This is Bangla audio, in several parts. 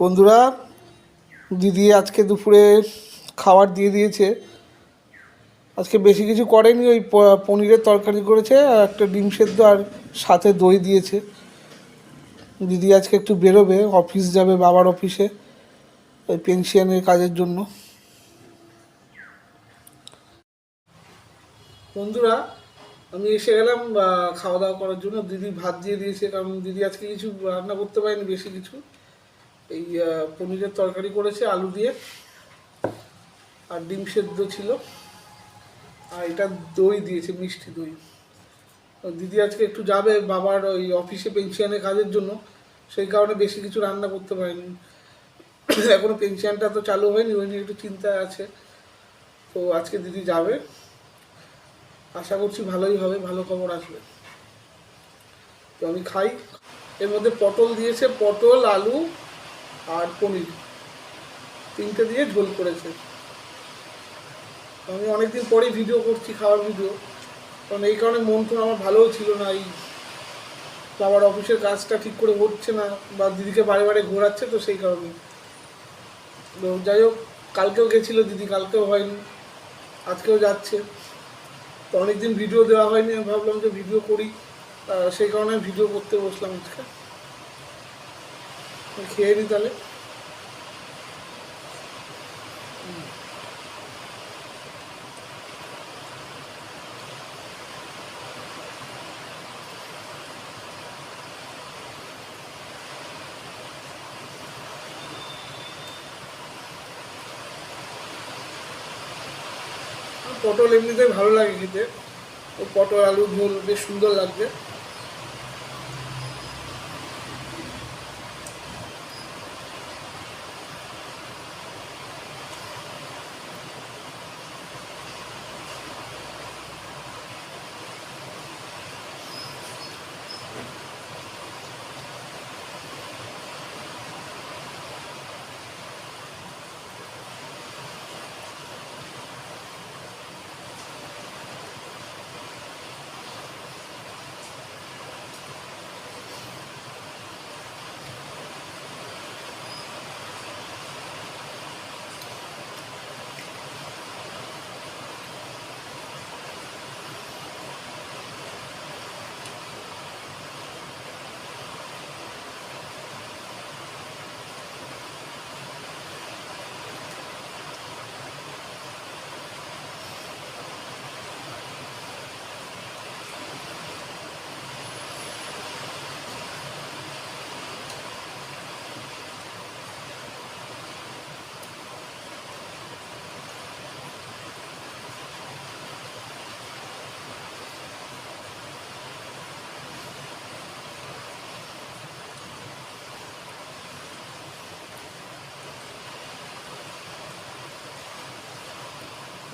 বন্ধুরা, দিদি আজকে দুপুরে খাবার দিয়ে দিয়েছে। আজকে বেশি কিছু করেনি, ওই পনিরের তরকারি করেছে, আর একটা ডিম সেদ্ধ আর সাথে দই দিয়েছে। দিদি আজকে একটু বেরোবে, অফিস যাবে বাবার অফিসে, ওই পেনশনের কাজের জন্য। বন্ধুরা, আমি এসে গেলাম খাওয়া দাওয়া করার জন্য। দিদি ভাত দিয়ে দিয়েছে, কারণ দিদি আজকে কিছু রান্না করতে পারেনি, বেশি কিছু। এই পনিরের তরকারি করেছে, আলু দিয়ে। আর ডিম সেদ্ধ ছিল। আর এটা দই দিয়েছে, মিষ্টি দই। দিদি আজকে একটু যাবে বাবার ওই অফিসে পেনশনের কাজের জন্য। সেই কারণে বেশি কিছু রান্না করতে পারেনি। এখনও পেনশনটা তো চালু হয়নি, ওই নিয়ে একটু চিন্তায় আছে। তো আজকে দিদি যাবে। আশা করছি ভালোই হবে, ভালো খবর আসবে। তো আমি খাই। এর মধ্যে পটল দিয়েছে, পটল, আলু আর পনির। তিনটে দিয়ে ঝোল করেছে। আমি অনেকদিন পরেই ভিডিও করছি, খাওয়ার ভিডিও কারণ এই কারণে মন তো আমার ভালোও ছিল না, এই বাবার অফিসের কাজটা ঠিক করে হচ্ছে না, বা দিদিকে বারে বারে ঘোরাচ্ছে তো সেই কারণে। তো যাই হোক, কালকেও গেছিল দিদি, কালকেও হয়নি, আজকেও যাচ্ছে। তো অনেকদিন ভিডিও দেওয়া হয়নি, আমি ভাবলাম যে ভিডিও করি সেই কারণে ভিডিও করতে বসলাম আজকে। খেয়ে নিই তাহলে? পটল এমনিতেই ভালো লাগে খেতে। পটল আলু ঝোল বেশ সুন্দর লাগবে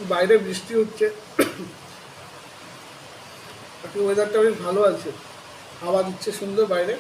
বাইরে বৃষ্টি হচ্ছে। একটু ওয়েদারটা বেশ ভালো আছে। হাওয়া দিচ্ছে সুন্দর বাইরে।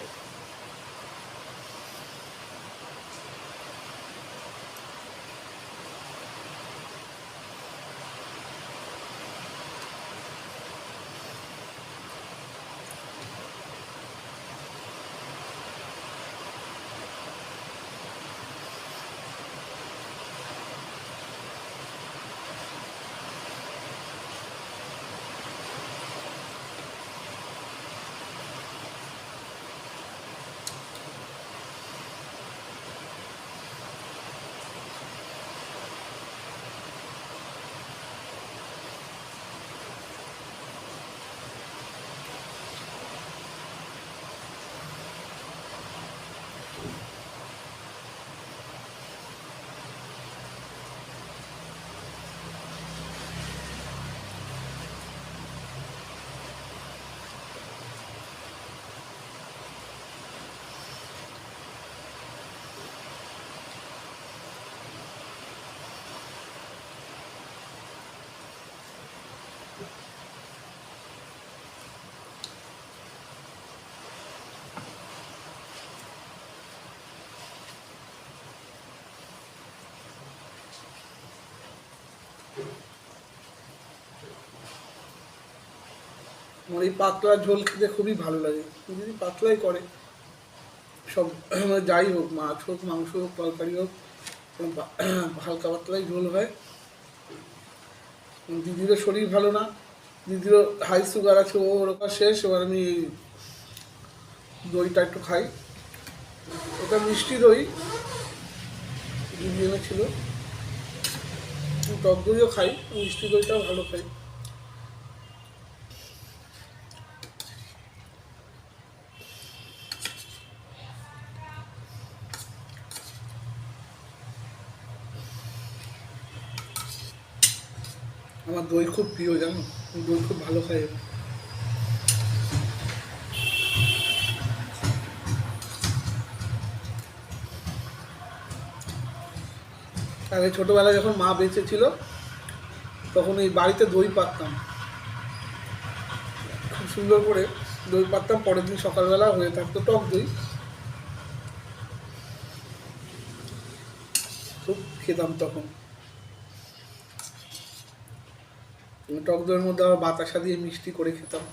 আমার এই পাতলা ঝোল খেতে খুবই ভালো লাগে। যদি পাতলাই করে, সব যাই হোক, মাছ হোক, মাংস হোক, তরকারি হোক হালকা পাতলাই ঝোল হয়। দিদিরও শরীর ভালো না। দিদিরও হাই সুগার আছে, ও ওরকম শেষ। এবার আমি দইটা একটু খাই। ওটা মিষ্টি দই দিদি এনেছিল টক দইও খাই, মিষ্টি দইটাও ভালো খাই আমার দই খুব প্রিয়, জানো? দই খুব ভালো খাই। আগে ছোটোবেলায় যখন মা বেঁচে ছিল, তখন এই বাড়িতে দই পাততাম। খুব সুন্দর করে দই পাততাম, পরের দিন সকালবেলা হয়ে থাকতো টক দই। খুব খেতাম তখন। টক দইয়ের মধ্যে আবার বাতাসা দিয়ে মিষ্টি করে খেতাম।